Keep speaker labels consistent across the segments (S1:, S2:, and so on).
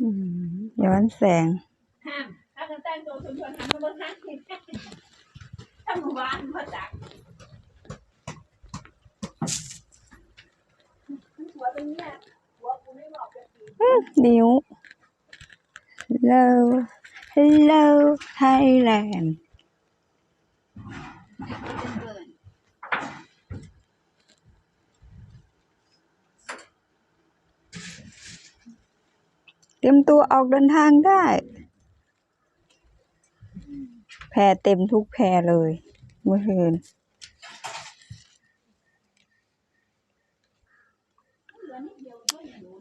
S1: อืมย้อนแสง
S2: ห้ามถ้าจะแต่งตัวชวนชวนทำก็ต้องห้ามถ้าหมู่บ้านมาจากหัวเป็นเนี่ยหัวกูไม่บอกจะกิน
S1: นิ้ว Hello Hello Thailand
S2: เกิน
S1: เต รียมตัวออกเดินทางได้ แพรเต็มทุกแพรเลย เมื่อคืน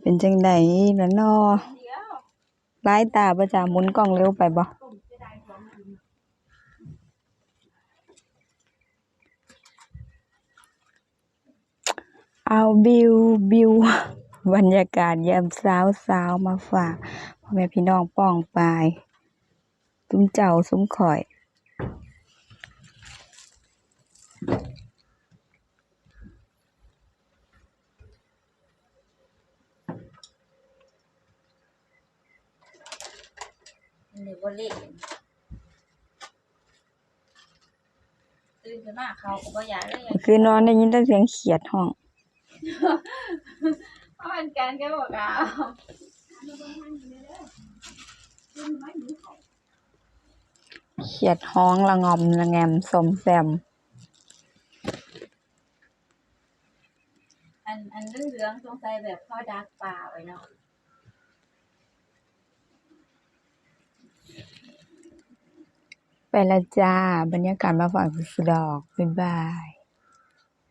S1: เป็นจังไดแล่ะนอ
S2: เดียว
S1: ร้ายตาประจามุนกล้องเร็วไปบ่เอาบิวบิว บรรยากาศยามเช้าสาวๆมาฝากพ่อแม่พี่น้องป้องปายตุ้มเจ้าซุ้มข่อย
S2: หรือว่าเล่นตื่นขึ้นมาเขาก็บ่อยากเลย
S1: คือนอนได้ยินแต่เสียงเขียดห้อง
S2: เพราะมั นการแกบอกอะ
S1: เขียดห้องละงอมละแงมสมแซม
S2: อันอันเรื่องเรื่องสงสัยแบบเข้าดักป่าไว้เนาะ
S1: ไปละจ้า บรรยากาศมาฝากสุดดอก บ๊ายบาย